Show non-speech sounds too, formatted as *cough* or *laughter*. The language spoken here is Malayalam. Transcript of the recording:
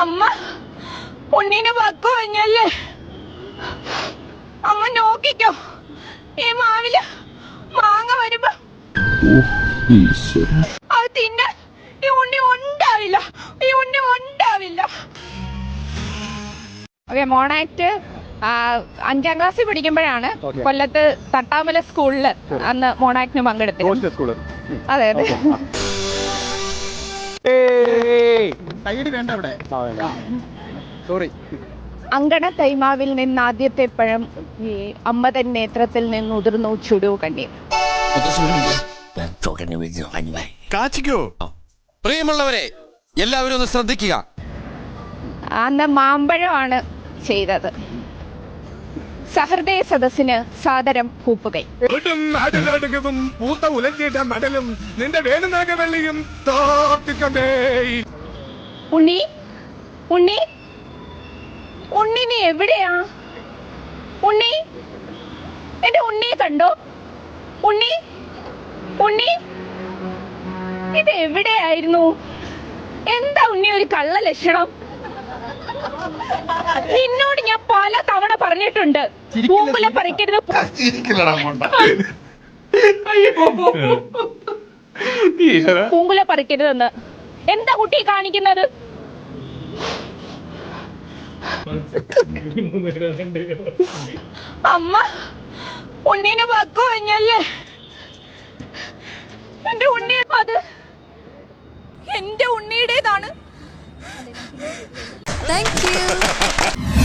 അമ്മ ഉണ്ണിന് പക്ക കഴിഞ്ഞല്ലേ? അമ്മ നോക്കിക്കോ ഈ മാവിൽ മാങ്ങ വരുമ്പോ അത് തിന്നാൻ ഈ ഉണ്ണി ഉണ്ടാവില്ല ഈ ഉണ്ണി ഉണ്ടാവില്ല. ഓക്കെ മോണാക്ട് അഞ്ചാം ക്ലാസ്സിൽ പഠിക്കുമ്പോഴാണ് Okay. കൊല്ലത്ത് തട്ടാമല സ്കൂളിൽ അന്ന് മോണാക്ടിന് പങ്കെടുത്തത്. അതെ അതെ. വേണ്ട അവിടെ. സോറി അങ്കണ തൈമാവിൽ നിന്ന് ആദ്യത്തെ പഴം ഈ അമ്മതൻ നേത്രത്തിൽ നിന്ന് ഉതിർന്നു ചുടു കണ്ണീർ. കാച്ചിക്കോ? പ്രിയമുള്ളവരെ എല്ലാവരും ഒന്ന് ശ്രദ്ധിക്കുക. അന്ന് മാമ്പഴമാണ് ചെയ്തത്. സഹൃദയ സദസ്സിന് സാദരം പൂപ്പുകൈ. പൂത്ത മടലും നിന്റെ ഉണ്ണി ഉണ്ണി ഉണ്ണിനി എവിടെയാ? ഉണ്ണി എന്റെ ഉണ്ണിയെ കണ്ടോ? ഉണ്ണി ഉണ്ണി ഇത് എവിടെയായിരുന്നു? എന്താ ഉണ്ണി ഒരു കള്ള ലക്ഷണം? നിന്നോട് ഞാൻ പല തവണ പറഞ്ഞിട്ടുണ്ട്. പൂമ്പുല പറിക്കരുത് പൂങ്കുല പറിക്കരുതെന്ന് എന്താ കുട്ടി കാണിക്കുന്നത്? *laughs* അമ്മ ഉണ്ണീനെ പക്ക കഴിഞ്ഞല്ലേ എന്റെ ഉണ്ണി അത്? എന്റെ ഉണ്ണിയുടേതാണ്. Thank you.